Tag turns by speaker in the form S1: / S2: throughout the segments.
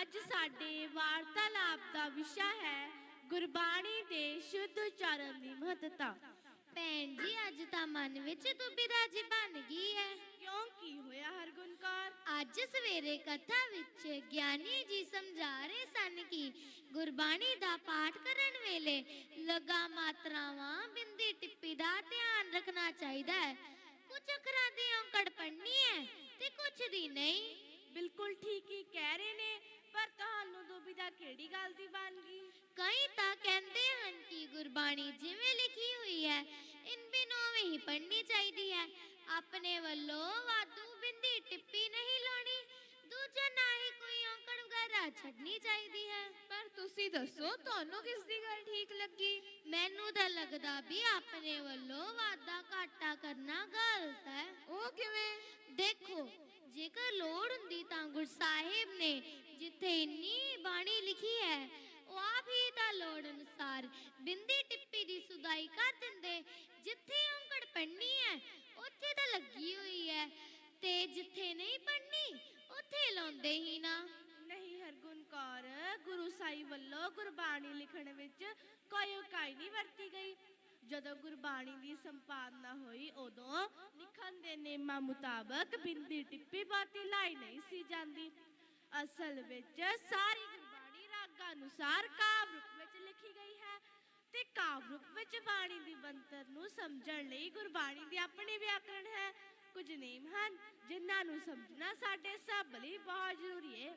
S1: ਅੱਜ ਸਾਡੇ ਵਾਰਤਾਲਾਪ ਦਾ ਵਿਸ਼ਾ ਹੈ ਗੁਰਬਾਣੀ ਦੇ ਸ਼ੁੱਧ ਉਚਾਰਨ ਦੀ ਮਹੱਤਤਾ।
S2: ਭੈਣ ਜੀ ਅੱਜ ਤਾਂ ਮਨ ਵਿੱਚ ਦੁਬਿਧਾ ਜੀ ਬਣ ਗਈ ਹੈ।
S1: ਕਿਉਂ? ਕੀ ਹੋਇਆ ਹਰਗੁਣਕਾਰ?
S2: ਅੱਜ ਸਵੇਰੇ ਕਥਾ ਵਿੱਚ ਗਿਆਨੀ ਜੀ ਸਮਝਾ ਰਹੇ ਸਨ ਕਿ ਗੁਰਬਾਣੀ ਦਾ ਪਾਠ ਕਰਨ ਵੇਲੇ ਲਗਾ ਮਾਤਰਾਵਾਂ ਬਿੰਦੀ ਟਿੱਪੀ ਦਾ ਧਿਆਨ ਰੱਖਣਾ ਚਾਹੀਦਾ ਹੈ। ਕੁਝ ਅੱਖਰਾਂ ਦੀ ਔਂਕੜ ਪੜਨੀ ਹੈ ਤੇ ਕੁਝ ਦੀ ਨਹੀਂ।
S1: ਬਿਲਕੁਲ ਠੀਕ ਹੀ ਕਹਿ ਰਹੇ ਨੇ।
S2: ਕਹਿੰਦੇ ਹਨ ਕਿ ਗੁਰਬਾਣੀ ਜਿਵੇਂ ਲਿਖੀ ਹੋਈ ਹੈ ਇਨ ਬਿਨੋਂ ਹੀ ਪੜ੍ਹਨੀ ਚਾਹੀਦੀ ਹੈ। ਆਪਣੇ ਵੱਲੋਂ ਵਾਧੂ ਬਿੰਦੀ ਟਿੱਪੀ ਨਹੀਂ ਲਾਉਣੀ ਦੂਜਾ ਨਾ ਹੀ ਕੋਈ ਔਂਕੜ ਵਗੈਰਾ ਛੱਡਣੀ ਚਾਹੀਦੀ ਹੈ।
S3: ਪਰ ਤੁਸੀਂ ਦੱਸੋ ਤੁਹਾਨੂੰ ਕਿਸ ਦੀ ਗੱਲ ਠੀਕ ਲੱਗੀ?
S2: ਮੈਨੂੰ ਤਾਂ ਲੱਗਦਾ ਵੀ ਆਪਣੇ ਵੱਲੋਂ ਵਾਧਾ ਘਾਟਾ ਕਰਨਾ ਗਲਤ ਹੈ।
S3: ਉਹ ਕਿਵੇਂ?
S2: ਦੇਖੋ ਜੇਕਰ ਲੋੜ ਹੁੰਦੀ ਤਾਂ ਗੁਰਸਾਹਿਬ ਨੇ ਜਿੱਥੇ ਇੰਨੀ ਬਾਣੀ ਲਿਖੀ ਹੈ ਲੋੜ ਅਨੁਸਾਰ ਬਿੰਦੀ ਟਿੱਪੀ ਦੀ ਸੁਦਾਈ ਕਰ ਦਿੰਦੇ। ਜਿੱਥੇ ਔਂਕੜ ਪੜਨੀ ਹੈ ਉੱਥੇ ਤਾਂ ਲੱਗੀ ਹੋਈ ਹੈ ਤੇ ਜਿੱਥੇ ਨਹੀਂ ਪੜਨੀ ਉੱਥੇ ਲਾਉਂਦੇ ਹੀ ਨਾ।
S1: ਨਹੀਂ ਹਰਗੁਣ ਕੌਰ ਗੁਰੂ ਸਾਹਿਬ ਵੱਲੋਂ ਗੁਰਬਾਣੀ ਲਿਖਣ ਵਿੱਚ ਕੋਈ ਉਕਾਈ ਨਹੀਂ ਵਰਤੀ ਗਈ। ਜਦੋਂ ਗੁਰਬਾਣੀ ਦੀ ਸੰਪਾਦਨਾ ਹੋਈ, ਉਦੋਂ ਲਿਖਣ ਦੇ ਨੇਮਾਂ ਮੁਤਾਬਕ ਬਿੰਦੀ ਟਿੱਪੀ ਬਾਤੀ ਲਾਈ ਨਹੀਂ ਸੀ ਜਾਂਦੀ। ਅਸਲ ਵਿੱਚ ਸਾਰੀ ਰਾਗਾਂ ਅਨੁਸਾਰ ਕਾਵ ਰੂਪ ਵਿੱਚ ਲਿਖੀ ਗਈ ਹੈ ਤੇ ਕਾਵ ਰੂਪ ਵਿੱਚ ਬਾਣੀ ਦੀ ਬੰਤਰ ਨੂੰ ਸਮਝਣ ਲਈ ਗੁਰਬਾਣੀ ਦੀ ਆਪਣੀ ਵਿਆਕਰਣ ਹੈ। ਕੁਝ ਨੇਮ ਹਨ ਜਿਨ੍ਹਾਂ ਨੂੰ ਸਮਝਣਾ ਸਾਡੇ ਸਭ ਲਈ ਬਹੁਤ ਜ਼ਰੂਰੀ ਹੈ।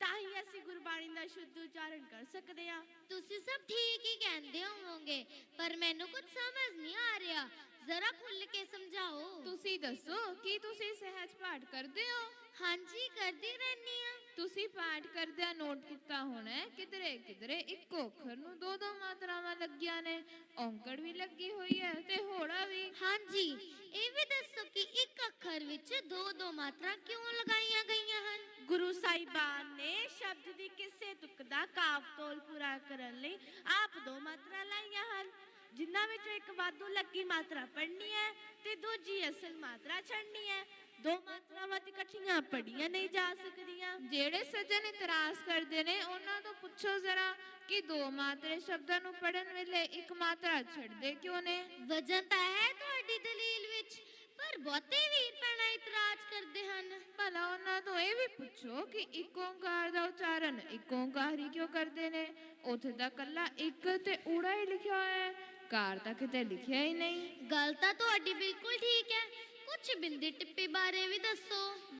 S1: ਤਾਂ ਹੀ ਅਸੀਂ ਗੁਰਬਾਣੀ ਦਾ ਸ਼ੁੱਧ ਉਚਾਰਨ ਕਰ ਸਕਦੇ ਹਾਂ।
S2: ਤੁਸੀਂ ਸਭ ਠੀਕ ਹੀ ਕਹਿੰਦੇ ਹੋਵੋਗੇ, ਪਰ ਮੈਨੂੰ ਕੁਝ ਸਮਝ ਨਹੀਂ ਆ ਰਿਹਾ। ਜ਼ਰਾ ਖੁੱਲ ਕੇ ਸਮਝਾਓ।
S3: ਤੁਸੀਂ ਦੱਸੋ ਕੀ ਤੁਸੀਂ ਸਹਿਜ ਪਾਠ ਕਰਦੇ ਹੋ?
S2: ਹਾਂਜੀ ਕਰਦੀ ਰਹਿਨੀ ਆ
S3: ਤੁਸੀਂ ਪਾਠ ਕਰਦਿਆਂ ਨੋਟ ਕੀਤਾ ਹੋਣਾ ਹੈ, ਕਿਧਰੇ ਕਿਧਰੇ ਇੱਕ ਅੱਖਰ ਨੂੰ ਦੋ ਦੋ ਮਾਤਰਾਵਾਂ ਲੱਗੀਆਂ ਨੇ ਔਂਕੜ ਵੀ ਲੱਗੀ ਹੋਈ ਹੈ ਤੇ ਹੋੜਾ ਵੀ।
S2: ਹਾਂਜੀ ਇਹ ਵੀ ਦੱਸੋ ਕਿ ਇੱਕ ਅੱਖਰ ਵਿੱਚ ਦੋ ਦੋ ਮਾਤਰਾ ਕਿਉਂ ਲਗਾਈਆਂ ਗਈਆਂ ਹਨ?
S1: ਗੁਰੂ ਸਾਹਿਬਾਨ ਨੇ ਸ਼ਬਦ ਦੀ ਕਿਸੇ ਤੁਕ ਦਾ ਕਾਵ ਤੋਲ ਪੂਰਾ ਕਰਨ ਲਈ ਆਪ ਦੋ ਮਾਤਰਾ ਲਾਈਆਂ ਹਨ। ਜਿਨ੍ਹਾਂ ਵਿੱਚੋਂ ਇੱਕ ਵਾਧੂ ਲੱਗੀ ਮਾਤਰਾ ਪੜ੍ਹਨੀ ਹੈ ਤੇ ਦੂਜੀ ਅਸਲ ਮਾਤਰਾ ਛੱਡਣੀ ਹੈ। ਦੋ ਮਾਤਰਾਵਾਂ ਤੇ ਇਕੱਠੀਆਂ ਪੜ੍ਹੀਆਂ ਨਹੀਂ ਜਾ ਸਕਦੀਆਂ।
S3: ਜਿਹੜੇ ਸੱਜਣ ਇਤਰਾਜ਼ ਕਰਦੇ ਨੇ ਉਹਨਾਂ ਤੋਂ ਪੁੱਛੋ ਜ਼ਰਾ ਕਿ ਦੋ ਮਾਤਰੇ ਸ਼ਬਦਾਂ ਨੂੰ ਪੜਨ ਵੇਲੇ ਇੱਕ ਮਾਤਰਾ ਛੱਡਦੇ ਕਿਉਂ ਨੇ?
S2: ਵਜਨ ਤਾਂ ਹੈ ਤੁਹਾਡੀ ਦਲੀਲ ਵਿੱਚ ਪਰ ਬਹੁਤੇ ਵੀਰ ਭੈਣਾਂ ਇਤਰਾਜ਼ ਕਰਦੇ ਹਨ।
S3: ਭਲਾ ਉਹਨਾਂ ਤੋਂ ਇਹ ਵੀ ਪੁੱਛੋ ਕਿ ਇੱਕ ਓੰਕਾਰ ਦਾ ਉਚਾਰਨ ਇੱਕ ਓੰਕਾਰ ਹੀ ਕਿਉਂ ਕਰਦੇ ਨੇ? ਉੱਥੇ ਤਾਂ ਕੱਲਾ ਇੱਕ ਤੇ ਊੜਾ ਹੀ ਲਿਖਿਆ ਹੋਇਆ ਹੈ। ਕਾਰ ਤਾਂ ਕਿਤੇ ਲਿਖਿਆ ਹੀ ਨਹੀਂ।
S2: ਗੱਲ ਤਾਂ ਤੁਹਾਡੀ ਬਿਲਕੁਲ ਠੀਕ ਹੈ। ਕੁਝ ਬਿੰਦੀ ਟਿੱਪੀ ਬਾਰੇ ਵੀ ਦੱਸੋ।